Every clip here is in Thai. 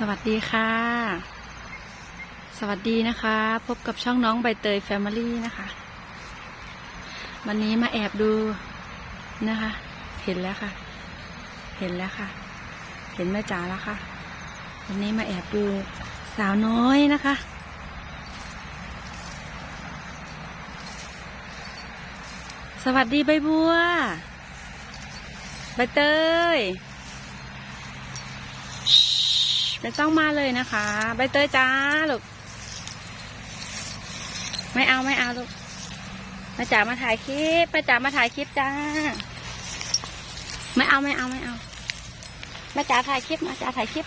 สวัสดีค่ะ สวัสดีนะคะ พบกับช่องน้องใบเตยแฟมิลี่นะคะ วันนี้มาแอบดูนะคะ เห็นแล้วค่ะ เห็นแล้วค่ะ เห็นแม่จ๋าแล้วค่ะ วันนี้มาแอบดูสาวน้อยนะคะ สวัสดีใบบัว ใบเตย ไม่ต้องมาเลยนะคะ ใบเตยจ้าลูก ไม่เอาไม่เอาลูกมาจ๋ามาถ่ายคลิปมาจ๋ามาถ่ายคลิปจ้า ไม่เอาไม่เอาไม่เอามาจ๋าถ่ายคลิปมาจ๋าถ่ายคลิป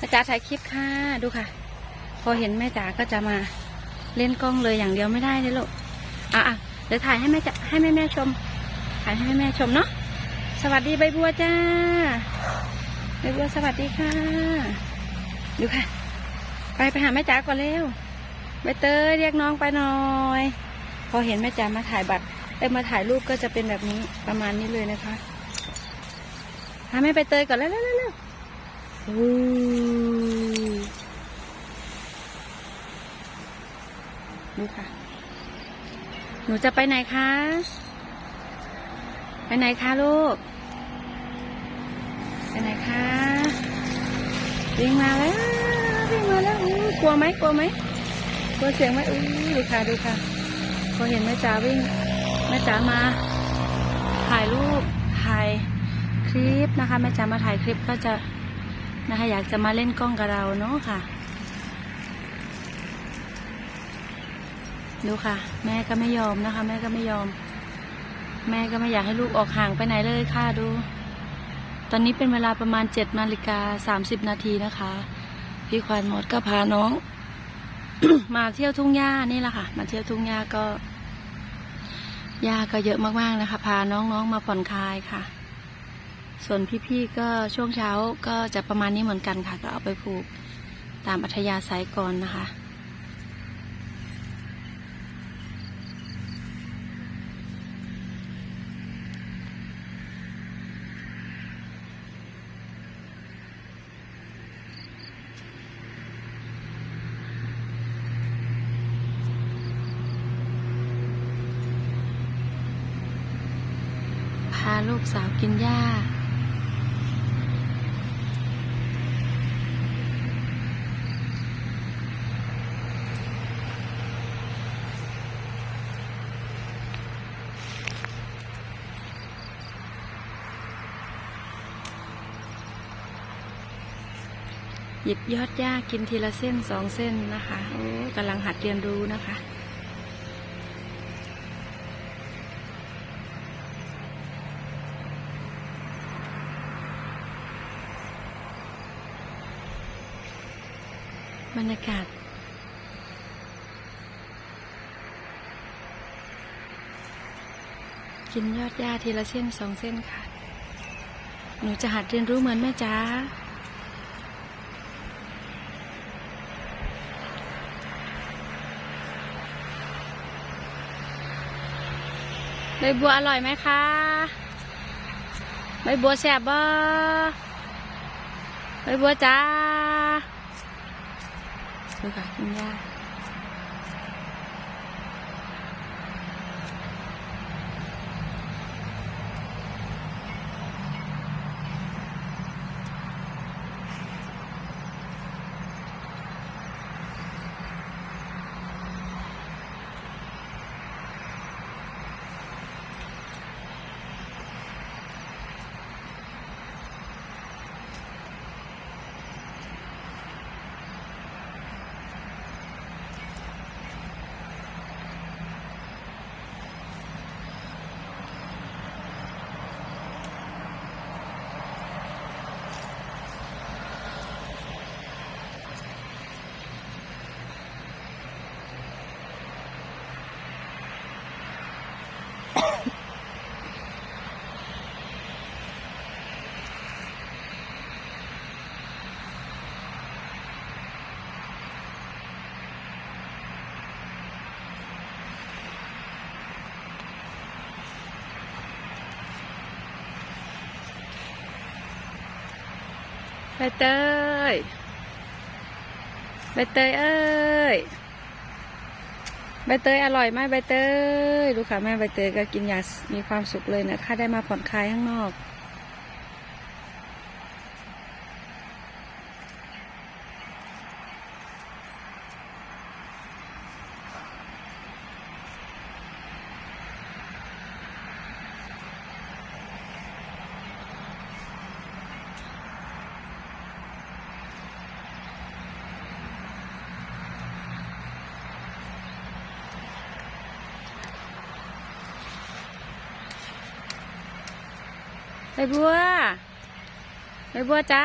มาจ๋าถ่ายคลิปค่ะ ดูค่ะ พอเห็นแม่จ๋าก็จะมาเล่นกล้องเลยอย่างเดียวไม่ได้เลยลูกอะอะเดี๋ยวถ่ายให้แม่จ๋าให้แม่แม่ชม ถ่ายให้แม่แม่ชมเนาะสวัสดีใบบัวจ้า ใบบัวสวัสดีค่ะ ดูค่ะ ไปไปหาแม่จ๋าก่อนเร็วใบเตยเรียกน้องไปหน่อย พอเห็นแม่จ๋ามาถ่ายบัตรเอ้มาถ่ายรูปก็จะเป็นแบบนี้ประมาณนี้เลยนะคะหาแม่ใบเตยก่อนเร็วเร็วเร็วเร็วดูค่ะ หนูจะไปไหนคะ ไปไหนคะลูก ไปไหนคะวิ่งมาแล้ววิ่งมาแล้วอู้กลัวไหมกลัวไหมกลัวเสียงไหมอู้ดูค่ะดูค่ะพอเห็นแม่จ๋าวิ่งแม่จ๋ามา ถ่ายรูปถ่ายคลิปนะคะแม่จ๋ามาถ่ายคลิปก็จะนะคะอยากจะมาเล่นกล้องกับเราเนาะค่ะ ดูค่ะ แม่ก็ไม่ยอมนะคะ แม่ก็ไม่ยอม แม่ก็ไม่อยากให้ลูกออกห่างไปไหนเลยค่ะดู ตอนนี้เป็นเวลาประมาณเจ็ดนาฬิกาสามสิบนาทีนะคะ พี่ควานมดก็พาน้อง มาเที่ยวทุ่งหญ้านี่แหละค่ะ มาเที่ยวทุ่งหญ้าก็หญ้าก็เยอะมากๆนะคะ พาน้องๆมาผ่อนคลายค่ะ ส่วนพี่ๆก็ช่วงเช้าก็จะประมาณนี้เหมือนกันค่ะ ก็เอาไปผูกตามอัธยาศัยก่อนนะคะ ลูกสาวกินหญ้า หยิบยอดหญ้ากินทีละเส้นสองเส้นนะคะ โอ้กำลังหัดเรียนรู้นะคะ บรรยากาศ กินยอดหญ้าทีละเส้นสองเส้นค่ะ หนูจะหัดเรียนรู้เหมือนแม่จ้าใบบัวอร่อยไหมคะใบบัวแซบบ่ใบบัวจ้า ดูค่ะคุณย่า บเตยใบเตยเอ้ยใบเตยอร่อยไหมใบเตยดูค่ะแม่ใบเตยก็กินอย่างมีความสุขเลยนะคะได้มาผ่อนคลายข้างนอก ใบบัวใบบัวจ้า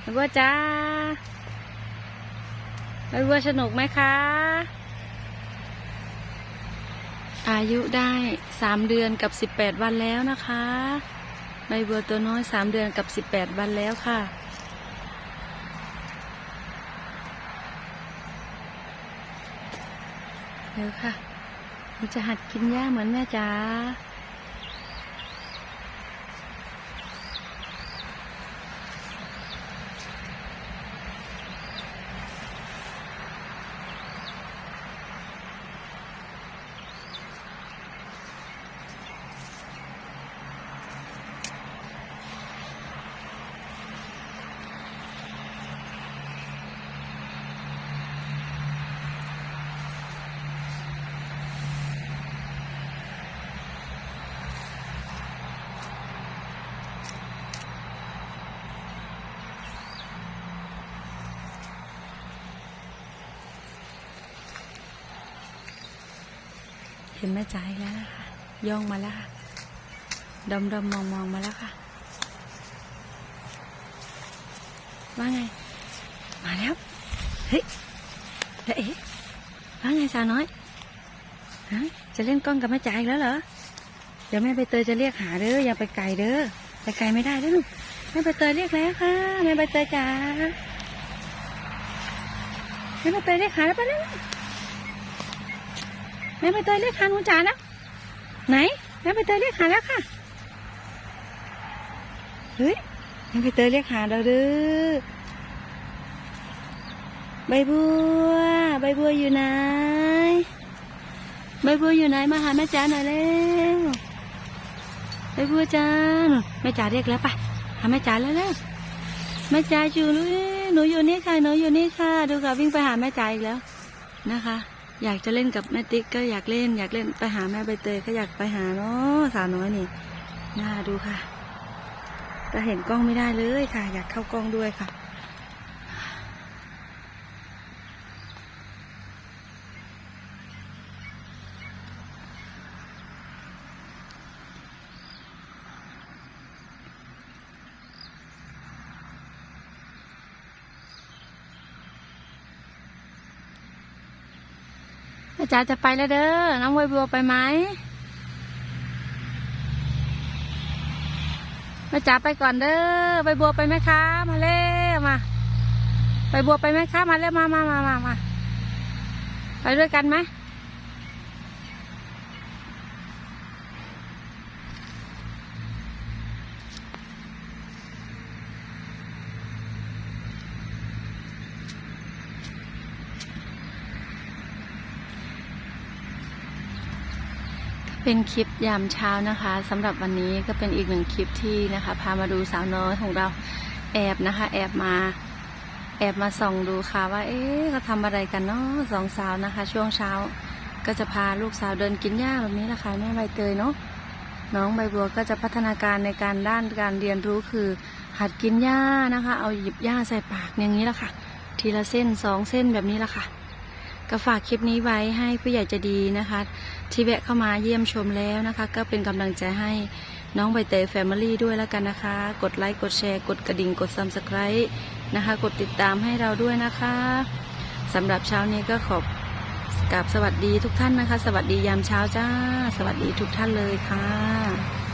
ใบบัวจ้าใบบัวสนุกไหมคะ อายุได้สามเดือนกับสิบแปดวันแล้วนะคะใบบัวตัวน้อยสามเดือนกับสิบแปดวันแล้วค่ะเดี๋ยวค่ะมันจะหัดกินหญ้าเหมือนแม่จ๋า เห็นแม่จ๋าอีกแล้วนะคะ ย่องมาแล้วค่ะดมดมมองมองมาแล้วค่ะ ว่าไง มาแล้ว เฮ้ยเอ๊ะว่าไงสาวน้อยฮะจะเล่นกล้องกับแม่จ๋าอีกแล้วเหรอ เดี๋ยวแม่ใบเตยจะเรียกหาเด้ออย่าไปไกลเด้อ ไปไกลไม่ได้เด้อลูกแม่ใบเตยเรียกแล้วค่ะแม่ใบเตยจ๋าแม่ใบเตยเรียกหาแล้วไปแล้ว แม่ใบเตยเรียกหาหนูจ๋าแล้ว ไหนแม่ใบเตยเรียกหาแล้วค่ะ เฮ้ยแม่ใบเตยเรียกหาเราเด้อใบบัว ใบบัวอยู่ไหน ใบบัวอยู่ไหนมาหาแม่จ๋าหน่อยเร็วใบบัวจ้าแม่จ๋าเรียกแล้วไปหาแม่จ๋าแล้วเร็วแม่จ๋าอยู่นู่นหนูอยู่นี่ค่ะหนูอยู่นี่ค่ะ ดูค่ะวิ่งไปหาแม่จ๋าอีกแล้วนะคะ อยากจะเล่นกับแม่ติ๊กก็อยากเล่น อยากเล่นไปหาแม่ใบเตยก็อยากไปหาเนาะสาวน้อยนี่น่าดูค่ะแต่เห็นกล้องไม่ได้เลยค่ะ อยากเข้ากล้องด้วยค่ะ อาจารย์จะไปแล้วเด้อ น้องใบบัวไปไหมแม่จ๋าไปก่อนเด้อใบบัวไปไหมคะมาเร็วมาใบบัวไปไหมคะมาเร็วมามามามามาไปด้วยกันไหม เป็นคลิปยามเช้านะคะสำหรับวันนี้ก็เป็นอีกหนึ่งคลิปที่นะคะ พามาดูสาวน้อยของเราแอบนะคะ แอบมาแอบมาส่องดูค่ะว่า เอ๊ะเขาทำอะไรกันเนาะสองสาวนะคะ ช่วงเช้า ก็จะพาลูกสาวเดินกินหญ้าแบบนี้แหละค่ะแม่ใบเตยเนาะน้องใบบัวก็จะพัฒนาการในการด้านการเรียนรู้คือ หัดกินหญ้านะคะ เอาหยิบหญ้าใส่ปากอย่างนี้แหละค่ะ ทีละเส้นสองเส้นแบบนี้แหละค่ะ ก็ฝากคลิปนี้ไว้ให้ผู้ใหญ่ใจะดีนะคะ ที่แวะเข้ามาเยี่ยมชมแล้วนะคะ ก็เป็นกำลังใจให้น้องใบเตยแฟมิลี่ด้วยแล้วกันนะคะ กดไลค์ กดแชร์ กดกระดิ่ง กดซับสไคร b e นะคะ กดติดตามให้เราด้วยนะคะสำหรับเช้านี้ก็ขอบกราบสวัสดีทุกท่านนะคะ สวัสดียามเช้าจ้า สวัสดีทุกท่านเลยค่ะ